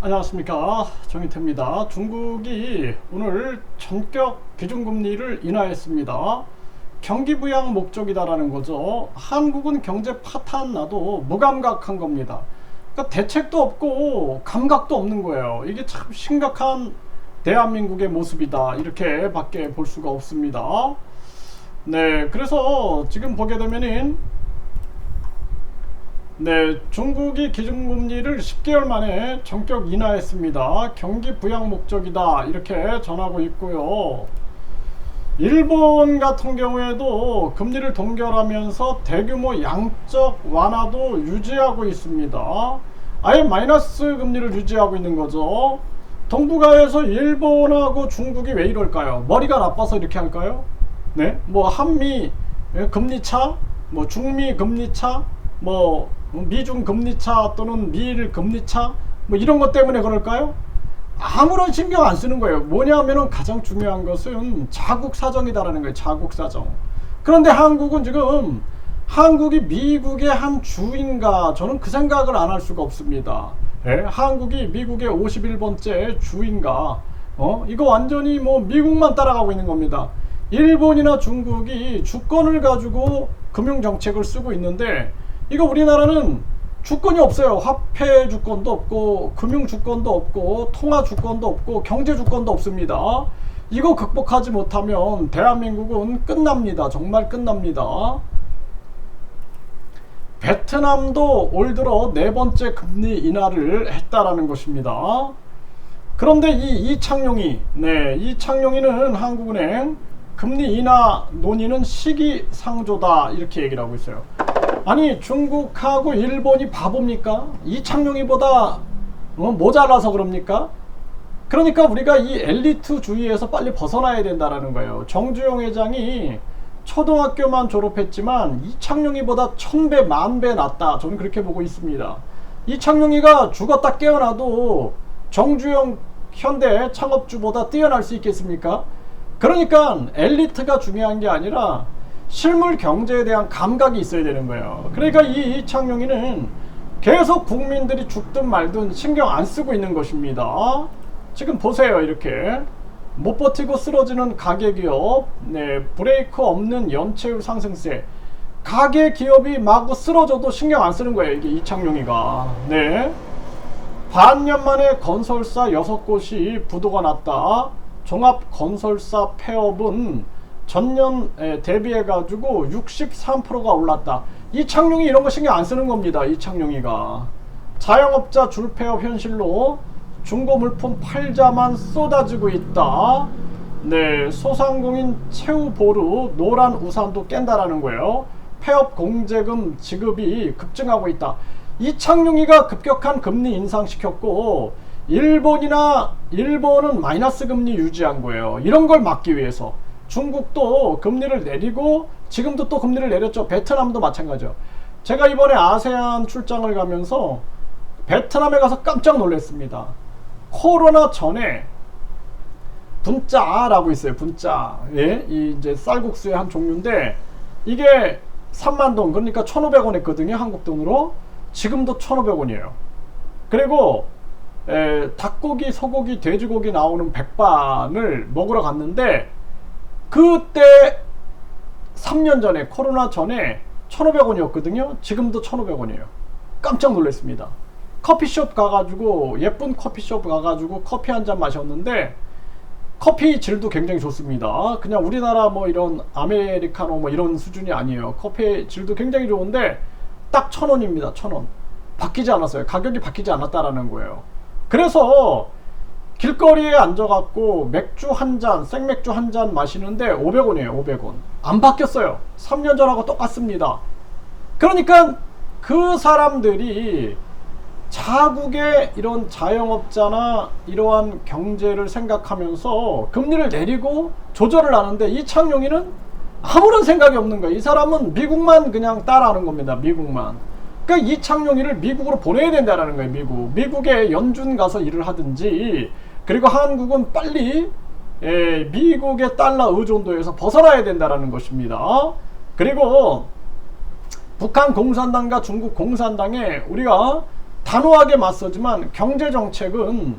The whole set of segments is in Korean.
안녕하십니까 정희태입니다. 중국이 오늘 전격 기준금리를 인하했습니다. 경기 부양 목적이다라는 거죠. 한국은 경제 파탄 나도 무감각한 겁니다. 그러니까 대책도 없고 감각도 없는 거예요. 이게 참 심각한 대한민국의 모습이다. 이렇게 밖에 볼 수가 없습니다. 네, 그래서 지금 보게 되면은 네, 중국이 기준금리를 10개월 만에 전격 인하했습니다. 경기 부양 목적이다 이렇게 전하고 있고요. 일본 같은 경우에도 금리를 동결하면서 대규모 양적 완화도 유지하고 있습니다. 아예 마이너스 금리를 유지하고 있는 거죠. 동북아에서 일본하고 중국이 왜 이럴까요? 머리가 나빠서 이렇게 할까요? 네, 뭐 한미 금리 차, 뭐 중미 금리 차, 뭐 미중 금리 차 또는 미일 금리 차, 뭐 이런 것 때문에 그럴까요? 아무런 신경 안 쓰는 거예요. 뭐냐면은 가장 중요한 것은 자국 사정이다라는 거예요. 자국 사정. 그런데 한국은 지금 한국이 미국의 한 주인가 저는 그 생각을 안 할 수가 없습니다. 예? 한국이 미국의 51번째 주인가 어? 이거 완전히 뭐 미국만 따라가고 있는 겁니다. 일본이나 중국이 주권을 가지고 금융 정책을 쓰고 있는데 이거 우리나라는 주권이 없어요. 화폐 주권도 없고 금융 주권도 없고 통화 주권도 없고 경제 주권도 없습니다. 이거 극복하지 못하면 대한민국은 끝납니다. 정말 끝납니다. 베트남도 올 들어 네 번째 금리 인하를 했다라는 것입니다. 그런데 이 이창용이 네, 이창용이는 한국은행 금리 인하 논의는 시기상조다 이렇게 얘기를 하고 있어요. 아니 중국하고 일본이 바보입니까? 이창용이보다 어, 모자라서 그럽니까? 그러니까 우리가 이 엘리트 주의에서 빨리 벗어나야 된다라는 거예요. 정주영 회장이 초등학교만 졸업했지만 이창용이보다 천배 만배 낫다. 저는 그렇게 보고 있습니다. 이창용이가 죽었다 깨어나도 정주영 현대 창업주보다 뛰어날 수 있겠습니까? 그러니까 엘리트가 중요한 게 아니라 실물 경제에 대한 감각이 있어야 되는 거예요. 그러니까 이 이창용이는 계속 국민들이 죽든 말든 신경 안 쓰고 있는 것입니다. 지금 보세요, 이렇게. 못 버티고 쓰러지는 가계 기업, 네, 브레이크 없는 연체율 상승세. 가계 기업이 마구 쓰러져도 신경 안 쓰는 거예요, 이게 이창용이가. 네. 반년 만에 건설사 6곳이 부도가 났다. 종합 건설사 폐업은 전년 대비해 가지고 63%가 올랐다. 이창용이 이런 거 신경 안 쓰는 겁니다. 이창용이가 자영업자 줄폐업 현실로 중고 물품 팔자만 쏟아지고 있다. 네, 소상공인 채우 보루 노란 우산도 깬다라는 거예요. 폐업 공제금 지급이 급증하고 있다. 이창용이가 급격한 금리 인상시켰고 일본이나 일본은 마이너스 금리 유지한 거예요. 이런 걸 막기 위해서. 중국도 금리를 내리고 지금도 또 금리를 내렸죠. 베트남도 마찬가지죠. 제가 이번에 아세안 출장을 가면서 베트남에 가서 깜짝 놀랐습니다. 코로나 전에 분짜라고 있어요. 분짜. 예, 이 이제 쌀국수의 한 종류인데 이게 3만 동 그러니까 1,500원 했거든요. 한국 돈으로. 지금도 1,500원이에요. 그리고 에, 닭고기, 소고기, 돼지고기 나오는 백반을 먹으러 갔는데 그때 3년 전에 코로나 전에 1,500원이었거든요. 지금도 1,500원이에요. 깜짝 놀랐습니다. 커피숍 가가지고 예쁜 커피숍 가가지고 커피 한 잔 마셨는데 커피 질도 굉장히 좋습니다. 그냥 우리나라 뭐 이런 아메리카노 뭐 이런 수준이 아니에요. 커피 질도 굉장히 좋은데 딱 천 원입니다. 천 원. 바뀌지 않았어요. 가격이 바뀌지 않았다라는 거예요. 그래서 길거리에 앉아갖고 맥주 한 잔, 생맥주 한 잔 마시는데 500원이에요, 500원. 안 바뀌었어요. 3년 전하고 똑같습니다. 그러니까 그 사람들이 자국의 이런 자영업자나 이러한 경제를 생각하면서 금리를 내리고 조절을 하는데 이창용이는 아무런 생각이 없는 거예요. 이 사람은 미국만 그냥 따라하는 겁니다. 미국만. 그러니까 이창용이를 미국으로 보내야 된다는 거예요. 미국. 미국에 연준 가서 일을 하든지 그리고 한국은 빨리 예, 미국의 달러 의존도에서 벗어나야 된다는 것입니다. 그리고 북한 공산당과 중국 공산당에 우리가 단호하게 맞서지만 경제 정책은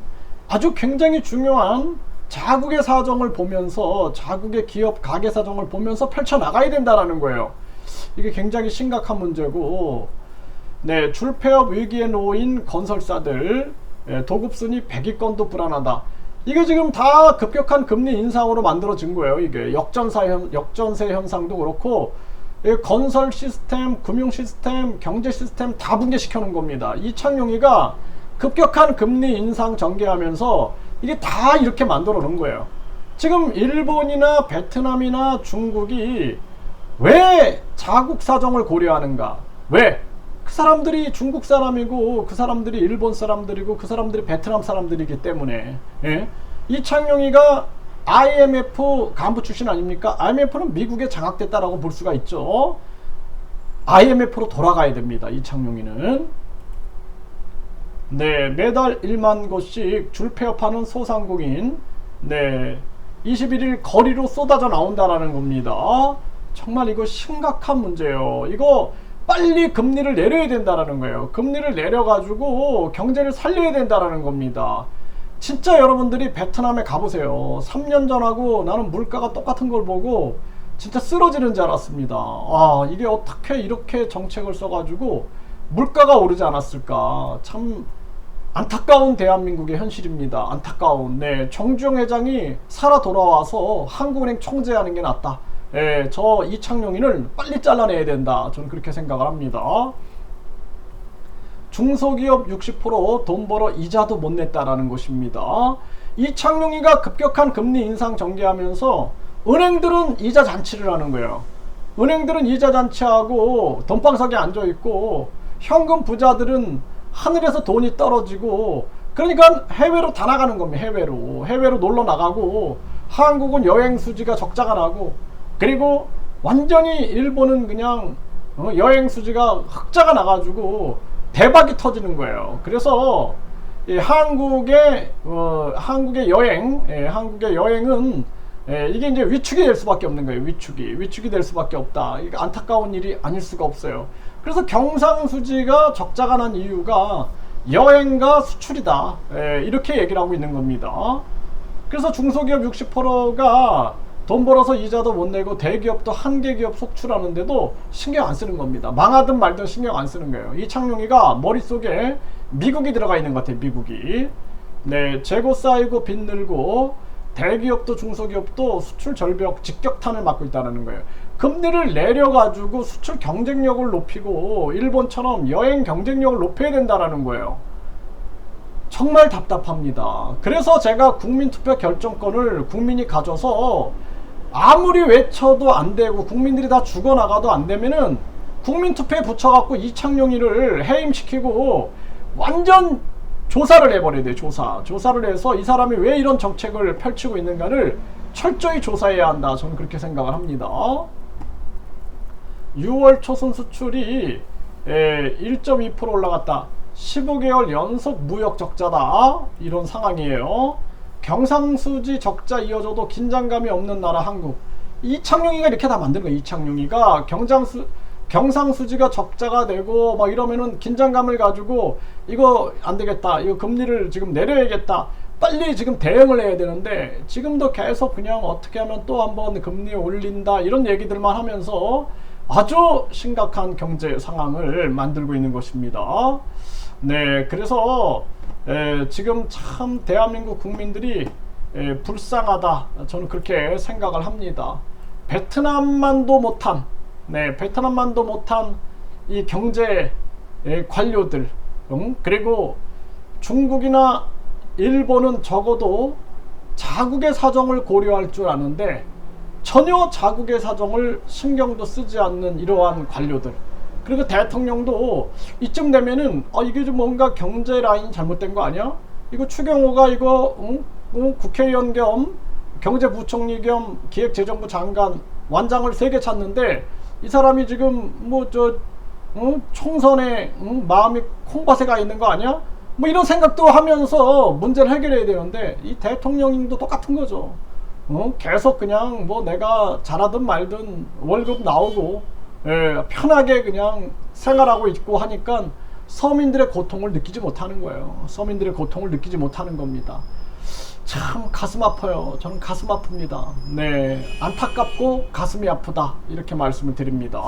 아주 굉장히 중요한 자국의 사정을 보면서 자국의 기업 가계 사정을 보면서 펼쳐 나가야 된다라는 거예요. 이게 굉장히 심각한 문제고 네, 줄폐업 위기에 놓인 건설사들 예, 도급순이 100위권도 불안하다. 이게 지금 다 급격한 금리 인상으로 만들어진 거예요. 이게 역전사 현, 역전세 현상도 그렇고 이 건설 시스템, 금융 시스템, 경제 시스템 다 붕괴시켜 놓은 겁니다. 이창용이가 급격한 금리 인상 전개하면서 이게 다 이렇게 만들어 놓은 거예요. 지금 일본이나 베트남이나 중국이 왜 자국 사정을 고려하는가? 왜? 그 사람들이 중국 사람이고 그 사람들이 일본 사람들이고 그 사람들이 베트남 사람들이기 때문에 예? 이창용이가 IMF 간부 출신 아닙니까? IMF는 미국에 장악됐다라고 볼 수가 있죠. IMF로 돌아가야 됩니다. 이창용이는 네 매달 1만 곳씩 줄 폐업하는 소상공인 네 21일 거리로 쏟아져 나온다라는 겁니다. 정말 이거 심각한 문제예요. 이거 빨리 금리를 내려야 된다라는 거예요. 금리를 내려가지고 경제를 살려야 된다라는 겁니다. 진짜 여러분들이 베트남에 가보세요. 3년 전하고 나는 물가가 똑같은 걸 보고 진짜 쓰러지는 줄 알았습니다. 아, 이게 어떻게 이렇게 정책을 써가지고 물가가 오르지 않았을까. 참 안타까운 대한민국의 현실입니다. 안타까운. 네, 정주영 회장이 살아 돌아와서 한국은행 총재하는 게 낫다. 예, 저 이창용이를 빨리 잘라내야 된다. 저는 그렇게 생각을 합니다. 중소기업 60%돈 벌어 이자도 못 냈다라는 것입니다. 이창용이가 급격한 금리 인상 전개하면서 은행들은 이자 잔치를 하는 거예요. 은행들은 이자 잔치하고 돈방석에 앉아 있고 현금 부자들은 하늘에서 돈이 떨어지고 그러니까 해외로 다 나가는 겁니다. 해외로 해외로 놀러 나가고 한국은 여행 수지가 적자가 나고 그리고 완전히 일본은 그냥 어, 여행 수지가 흑자가 나가지고 대박이 터지는 거예요. 그래서 한국의 어, 한국의 여행, 예, 한국의 여행은 예, 이게 이제 위축이 될 수밖에 없는 거예요. 위축이 위축이 될 수밖에 없다. 이게 안타까운 일이 아닐 수가 없어요. 그래서 경상수지가 적자가 난 이유가 여행과 수출이다. 예, 이렇게 얘기를 하고 있는 겁니다. 그래서 중소기업 60%가 돈 벌어서 이자도 못 내고 대기업도 한계 기업 속출하는데도 신경 안 쓰는 겁니다. 망하든 말든 신경 안 쓰는 거예요. 이창용이가 머릿속에 미국이 들어가 있는 것 같아요. 미국이. 네, 재고 쌓이고 빚 늘고 대기업도 중소기업도 수출 절벽 직격탄을 맞고 있다는 거예요. 금리를 내려가지고 수출 경쟁력을 높이고 일본처럼 여행 경쟁력을 높여야 된다는 거예요. 정말 답답합니다. 그래서 제가 국민투표 결정권을 국민이 가져서 아무리 외쳐도 안 되고 국민들이 다 죽어나가도 안 되면은 국민투표에 붙여갖고 이창용이를 해임시키고 완전 조사를 해버려야 돼 조사. 조사를 해서 이 사람이 왜 이런 정책을 펼치고 있는가를 철저히 조사해야 한다. 저는 그렇게 생각을 합니다. 6월 초순 수출이 1.2% 올라갔다. 15개월 연속 무역 적자다. 이런 상황이에요 경상수지 적자 이어져도 긴장감이 없는 나라 한국. 이창용이가 이렇게 다 만든 거예요. 이창용이가 경장수 경상수지가 적자가 되고 막 이러면은 긴장감을 가지고 이거 안 되겠다. 이거 금리를 지금 내려야겠다. 빨리 지금 대응을 해야 되는데 지금도 계속 그냥 어떻게 하면 또 한번 금리 올린다 이런 얘기들만 하면서 아주 심각한 경제 상황을 만들고 있는 것입니다. 네, 그래서 에, 지금 참 대한민국 국민들이 에, 불쌍하다. 저는 그렇게 생각을 합니다. 베트남만도 못한, 네, 베트남만도 못한 이 경제 에, 관료들, 음? 그리고 중국이나 일본은 적어도 자국의 사정을 고려할 줄 아는데 전혀 자국의 사정을 신경도 쓰지 않는 이러한 관료들. 그리고 대통령도 이쯤 되면은 어 이게 좀 뭔가 경제 라인 잘못된 거 아니야? 이거 추경호가 이거 응? 응? 국회의원 겸 경제부총리 겸 기획재정부 장관 완장을 세 개 찾는데 이 사람이 지금 뭐저 응? 총선에 응? 마음이 콩밭에 가 있는 거 아니야? 뭐 이런 생각도 하면서 문제를 해결해야 되는데 이 대통령님도 똑같은 거죠. 어? 계속 그냥 뭐 내가 잘하든 말든 월급 나오고 예, 편하게 그냥 생활하고 있고 하니까 서민들의 고통을 느끼지 못하는 거예요. 서민들의 고통을 느끼지 못하는 겁니다. 참 가슴 아파요. 저는 가슴 아픕니다. 네, 안타깝고 가슴이 아프다 이렇게 말씀을 드립니다.